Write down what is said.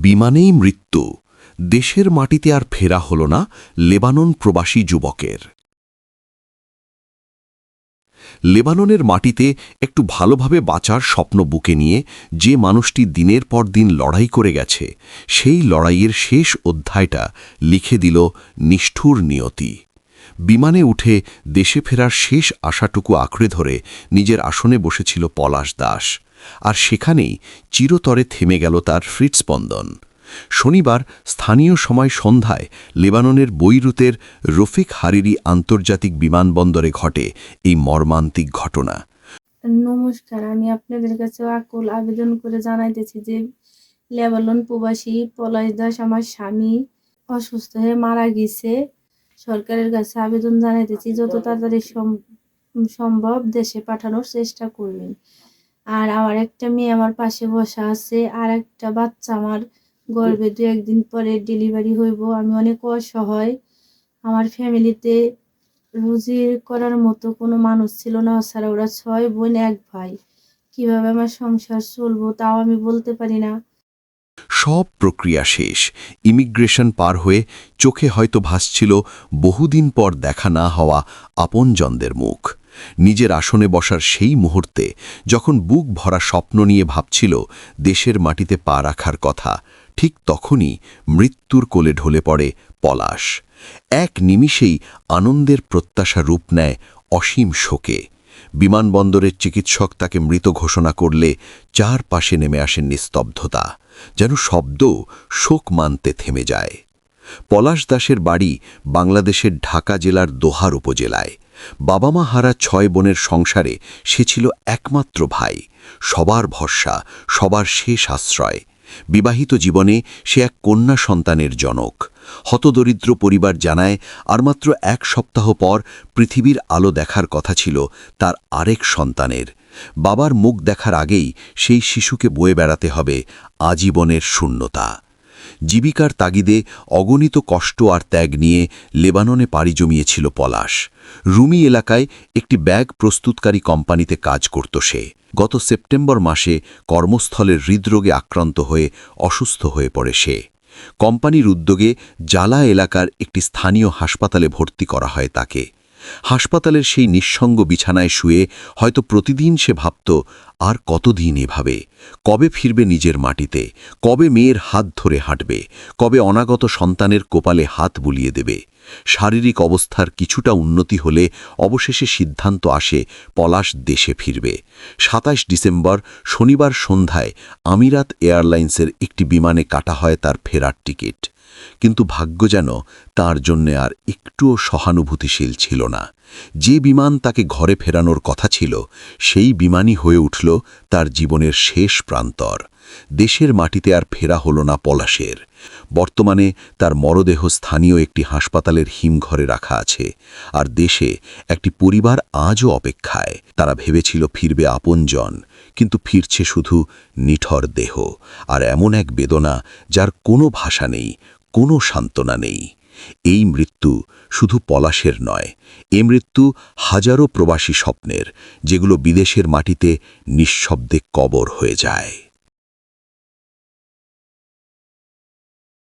বিমানেই মৃত্যু। দেশের মাটিতে আর ফেরা হল না লেবানন প্রবাসী যুবকের। লেবাননের মাটিতে একটু ভালোভাবে বাঁচার স্বপ্ন বুকে নিয়ে যে মানুষটি দিনের পর দিন লড়াই করে গেছে, সেই লড়াইয়ের শেষ অধ্যায়টা লিখে দিল নিষ্ঠুর নিয়তি। বিমানে উঠে দেশে ফেরার শেষ আশাটুকু আঁকড়ে ধরে নিজের আসনে বসেছিল পলাশ দাস। আর সেখানেই চিরতরে থেমে গেল তার হৃৎস্পন্দন। শনিবার স্থানীয় সময় সন্ধ্যায় লেবাননের বৈরুতের রফিক হারিরি আন্তর্জাতিক বিমানবন্দরে ঘটে এই মর্মান্তিক ঘটনা। নমস্কার, আমি আপনাদের কাছে আকুল আবেদন করে জানাইতেছি যে লেবানন প্রবাসী পলাশ দাস আমার স্বামী অসুস্থ হয়ে মারা গেছে। সরকারের কাছে আবেদন জানাইতেছি যত তাড়াতাড়ি সম- সম্ভব দেশে পাঠানোর চেষ্টা করবেন। আর আমার একটা মেয়ে আমার পাশে বসা আছে আর একটা বাচ্চা আমার গর্ভে দু একদিন পরে ডেলিভারি হইব। আমি অনেক অসহায়। আমার ফ্যামিলিতে রুজি করার মতো কোনো মানুষ ছিল না ছাড়া ওরা ছয় বোন এক ভাই। কীভাবে আমার সংসার চলবো তাও আমি বলতে পারি না। সব প্রক্রিয়া শেষ। ইমিগ্রেশন পার হয়ে চোখে হয়তো ভাসছিল বহুদিন পর দেখা না হওয়া আপনজনদের মুখ। নিজের আসনে বসার সেই মুহূর্তে যখন বুক ভরা স্বপ্ন নিয়ে ভাবছিল দেশের মাটিতে পা রাখার কথা, ঠিক তখনই মৃত্যুর কোলে ঢলে পড়ে পলাশ। এক নিমিষেই আনন্দের প্রত্যাশা রূপ নেয় অসীম শোকে। বিমানবন্দরের চিকিৎসক তাকে মৃত ঘোষণা করলে চারপাশে নেমে আসেন নিস্তব্ধতা, যেন শব্দ শোক মানতে থেমে যায়। পলাশ দাসের বাড়ি বাংলাদেশের ঢাকা জেলার দোহার উপজেলায়। বাবা মা হারা ছয় বোনের সংসারে সে ছিল একমাত্র ভাই। সবার ভরসা, সবার শেষ আশ্রয় বিবাহিত জীবনে সে এক কন্যা সন্তানের জনক। হতদরিদ্র পরিবার জানায়, আর মাত্র এক সপ্তাহ পর পৃথিবীর আলো দেখার কথা ছিল তার আরেক সন্তানের। বাবার মুখ দেখার আগেই সেই শিশুকে বয়ে বেড়াতে হবে আজীবনের শূন্যতা। জীবিকার তাগিদে অগণিত কষ্ট আর ত্যাগ নিয়ে লেবাননে পাড়ি জমিয়েছিল পলাশ। রুমি এলাকায় একটি ব্যাগ প্রস্তুতকারী কোম্পানিতে কাজ করত সে। গত সেপ্টেম্বর মাসে কর্মস্থলের হৃদরোগে আক্রান্ত হয়ে অসুস্থ হয়ে পড়ে সে। কোম্পানির উদ্যোগে জালা এলাকার একটি স্থানীয় হাসপাতালে ভর্তি করা হয় তাকে। হাসপাতালের সেই নিঃসঙ্গ বিছানায় শুয়ে হয়তো প্রতিদিন সে ভাবত, আর কতদিন এভাবে? কবে ফিরবে নিজের মাটিতে? কবে মেয়ের হাত ধরে হাঁটবে? কবে অনাগত সন্তানের কোপালে হাত বুলিয়ে দেবে? শারীরিক অবস্থার কিছুটা উন্নতি হলে অবশেষে সিদ্ধান্ত আসে পলাশ দেশে ফিরবে। সাতাশ ডিসেম্বর, শনিবার সন্ধ্যায় আমিরাত এয়ারলাইন্সের একটি বিমানে কাটা হয় তার ফেরার টিকিট। কিন্তু ভাগ্য যেন তার জন্যে আর একটুও সহানুভূতিশীল ছিল না। যে বিমান তাকে ঘরে ফেরানোর কথা ছিল, সেই বিমানই হয়ে উঠল তার জীবনের শেষ প্রান্তর। দেশের মাটিতে আর ফেরা হল না পলাশের। বর্তমানে তার মরদেহ স্থানীয় একটি হাসপাতালের হিমঘরে রাখা আছে, আর দেশে একটি পরিবার আজও অপেক্ষায়। তারা ভেবেছিল ফিরবে আপনজন, কিন্তু ফিরছে শুধু নিঠর দেহ, আর এমন এক বেদনা যার কোনো ভাষা নেই কোনো সান্ত্বনা নেই। এই মৃত্যু শুধু পলাশের নয়, এ মৃত্যু হাজারো প্রবাসী স্বপ্নের, যেগুলো বিদেশের মাটিতে নিঃশব্দে কবর হয়ে যায়।